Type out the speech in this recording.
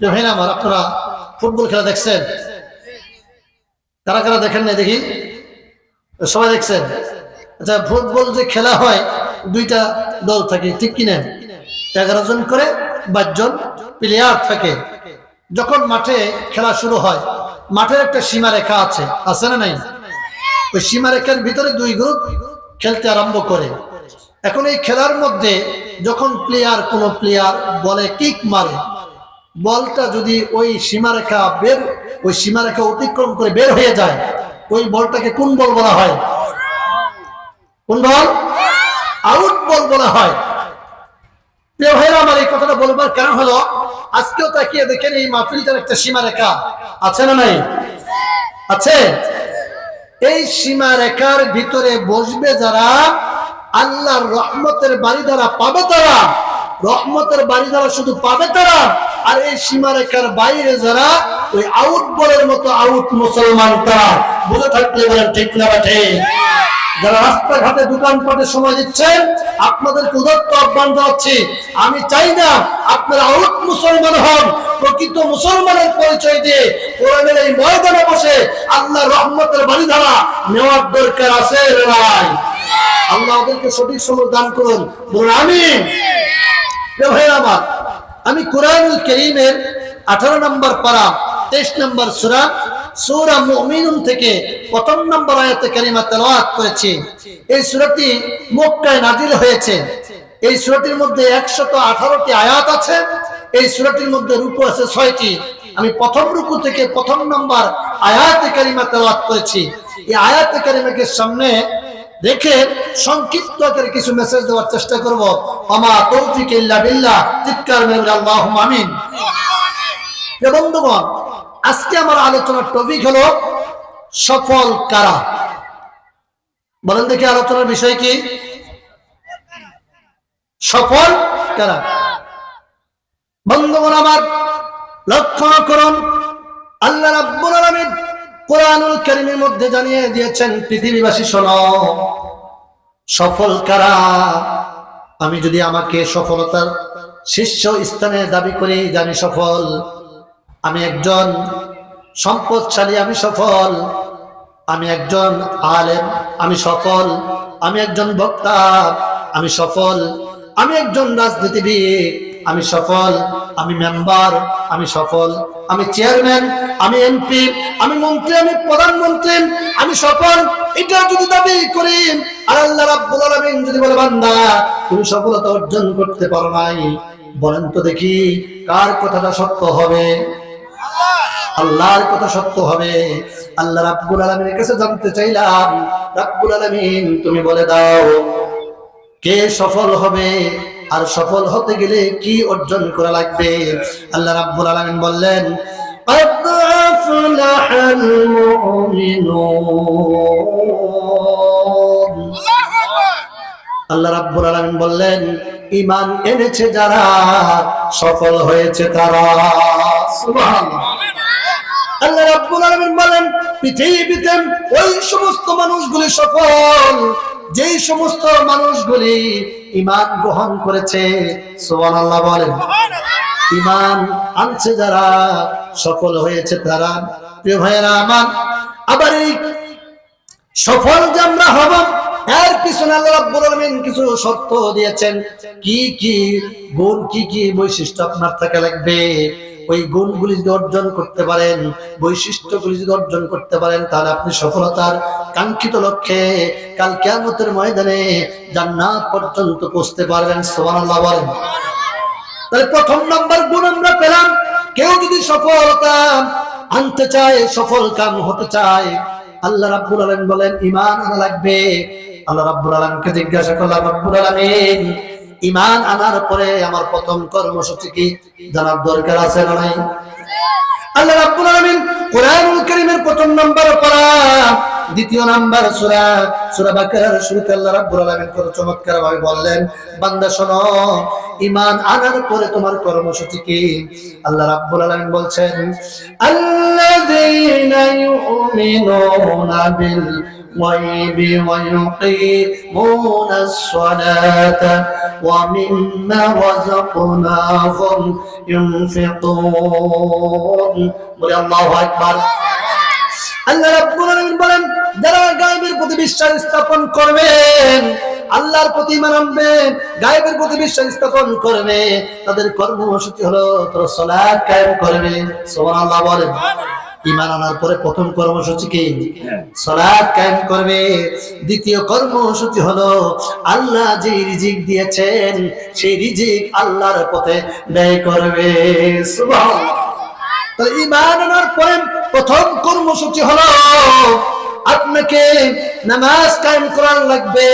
যে আমার, আপনারা ফুটবল খেলা দেখছেন? কারা কারা দেখেন না দেখি? সবাই দেখছেন? আচ্ছা ফুটবল যে খেলা হয়, দুইটা দল থাকে, ঠিক কিনা? এগারো জন করে বাইশ জন প্লেয়ার থাকে। যখন মাঠে খেলা শুরু হয়, মাঠের একটা সীমারেখা আছে আছে না নাই? ওই সীমারেখার ভিতরে দুই গ্রুপ খেলতে আরম্ভ করে। এখন এই খেলার মধ্যে যখন প্লেয়ার কোন প্লেয়ার বলে কিক মারে বলটা যদি ওই সীমারেখা বের, ওই সীমারেখা অতিক্রম করে বের হয়ে যায়, ওই বলটাকে কোন বল বলা হয়? কোন বল? আউট বল বলা হয়। প্রিয় আমার এই কথাটা বলবার কারণ হলো, আজকেও তাকিয়ে দেখেন এই মাহফিলটার একটা সীমারেখা। আছে না নাই? আছে? এই সীমারেখার ভিতরে বসবে যারা আল্লাহর রহমতের বাড়ি দ্বারা পাবে তারা। রহমতের বাড়ি দ্বারা শুধু পাবে তারা, আর এই সীমারেখার বাইরে যারা, ওই আউট বলের মতো আউট মুসলমান তারা। বুঝে থাকলে বলেন, ঠিক না বাঠে যারা রাস্তাঘাটে দোকানপাটে সময় দিচ্ছেন, আপনাদেরকে উদত্ত আহ্বান জানাচ্ছি, আমি চাই না আপনারা আউট মুসলমান হন, প্রকৃত মুসলমানের পরিচয় দিয়ে কোরআনের এই ময়দানে বসে আল্লাহ রহমতের বাড়ি ধারা নেওয়ার দরকার আছে আল্লাহ ওদেরকে সঠিক সময় দান করুন। বলুন আমি আমি কোরআনুল করিমের আঠারো নম্বর পারা, তেইশ নম্বর সুরা, সূরা মুমিনুন থেকে প্রথম নম্বর আয়াতে কারিমা তেলাওয়াত করেছি। এই সূরাটি মক্কায় নাজিল হয়েছে। এই সূরাটির মধ্যে 118টি আয়াত আছে। এই সূরাটির মধ্যে রূপু আছে ছয়টি। আমি প্রথম রুকু থেকে প্রথম নম্বর আয়াতে কারিমা তেলাওয়াত করেছি। এই আয়াতে কারিমাকে সামনে রেখে সংক্ষিপ্ত আকারে কিছু মেসেজ দেওয়ার চেষ্টা করব। আমা তৌফিক ইল্লা বিল্লাহ, চিৎকার মেরে আল্লাহুম্মা আমিন। বন্ধুগণ, আজকে আমার আলোচনার টপিক হলো সফল কারা? বলেন দেখি আলোচনার বিষয় কি? সফল কারা? বন্ধুগণ আমার লক্ষ্য করুন, আল্লাহ আলামিন কোরআনুল কারীমের মধ্যে জানিয়ে দিয়েছেন, পৃথিবীবাসী শোনো, সফল কারা? আমি যদি আমাকে সফলতার শীর্ষ স্থানে দাবি করি যে আমি সফল, আমি একজন সম্পদশালী, আমি সফল, আমি একজন আলেম, আমি সফল, আমি একজন বক্তা, আমি সফল, আমি একজন রাজনীতিবিদ আমি সফল, আমি মেম্বার, আমি সফল, আমি চেয়ারম্যান, আমি এমপি, আমি মন্ত্রী, আমি প্রধানমন্ত্রী, আমি সফল, এটা যদি দাবি করি, আর আল্লাহ রাব্বুল আলামিন যদি বলে, বান্দা, তুমি সফলতা অর্জন করতে পারো নাই, বলেন তো দেখি, কার কথাটা সত্য হবে? আল্লাহর কথা সত্য হবে। আল্লাহ রাব্বুল আলামিনের কাছে জানতে চাইলাম, রাব্বুল আলামিন তুমি বলে দাও, কে সফল হবে? আর সফল হতে গেলে কি অর্জন করা লাগবে? আল্লাহ রাব্বুল আলামিন বললেন আল্লাহ রাব্বুল আলামিন বললেন ইমান এনেছে যারা, সফল হয়েছে তারা। আল্লাহ রাব্বুল আলামিন বলেন, পৃথিবীতে ওই সমস্ত মানুষগুলি সফল যেই সমস্ত মানুষগুলি ঈমান গ্রহণ করেছে, সুবহানাল্লাহ বলেন। ঈমান আনছে যারা, সফল হয়েছে তারা। প্রিয় ভাইয়েরা আমার, আবার এই সফল যে আমরা হব, এর পিছনে আল্লাহ রাব্বুল আলামিন কিছু শর্ত দিয়েছেন। কি কি গুণ, কি কি বৈশিষ্ট্য আপনার থাকা লাগবে? ওই গুণগুলি যদি অর্জন করতে পারেন, বৈশিষ্ট্যগুলি যদি অর্জন করতে পারেন, তাহলে আপনি সফলতার কাঙ্ক্ষিত লক্ষ্যে কাল কিয়ামতের ময়দানে জান্নাত পর্যন্ত পৌঁছতে পারবেন, সুবহানাল্লাহ বলেন। তাহলে প্রথম নাম্বার গুণ আমরা পেলাম, কেউ যদি সফলতা আনতে চায়, সফল কাম হতে চায়, আল্লাহ রাব্বুল আলামিন বলেন, ঈমান আনা লাগবে। আল্লাহ রাব্বুল আলামিনকে জিজ্ঞাসা করলাম, রাব্বুল আলামিন ঈমান আনার পরে আমার প্রথম কর্মসূচি কি? জানার দরকার আছে না নাই? আল্লাহ রাব্বুল আলামিন কোরআনুল কারীমের প্রথম নাম্বার পড়া, দ্বিতীয় নাম্বার সূরা সূরা বাকারার শুরুতে আল্লাহ রাব্বুল আলামিন কত চমৎকার ভাবে বললেন, বান্দা শোনো ঈমান আনার পরে তোমার কর্মসূচি কি? আল্লাহ রাব্বুল আলামিন বলছেন, আল্লাযীনা ইউমিনুনা বিল الغيب ويقيمون الصلاة ومما رزقناهم ينفقون বলে আল্লাহু আকবার আল্লাহ রাব্বুল আলামিন বলেন যারা গায়েবের প্রতি বিশ্বাস স্থাপন করবেন আল্লাহর প্রতি ঈমান আনবেন গায়েবের প্রতি বিশ্বাস স্থাপন করবে তাদের কর্মসূচি হলো তোর সালাত কায়েম করবে সুবহানাল্লাহ বলেন ঈমান আনার পরে প্রথম কর্মসূচি কি? সালাত কায়েম করবে। দ্বিতীয় কর্মসূচি হলো আল্লাহ যে রিজিক দিয়েছেন সেই রিজিক আল্লাহর পথে ব্যয় করবে। তাহলে ইমান আনার পরে প্রথম কর্মসূচি হলো আপনাকে নামাজ কায়েম করার লাগবে।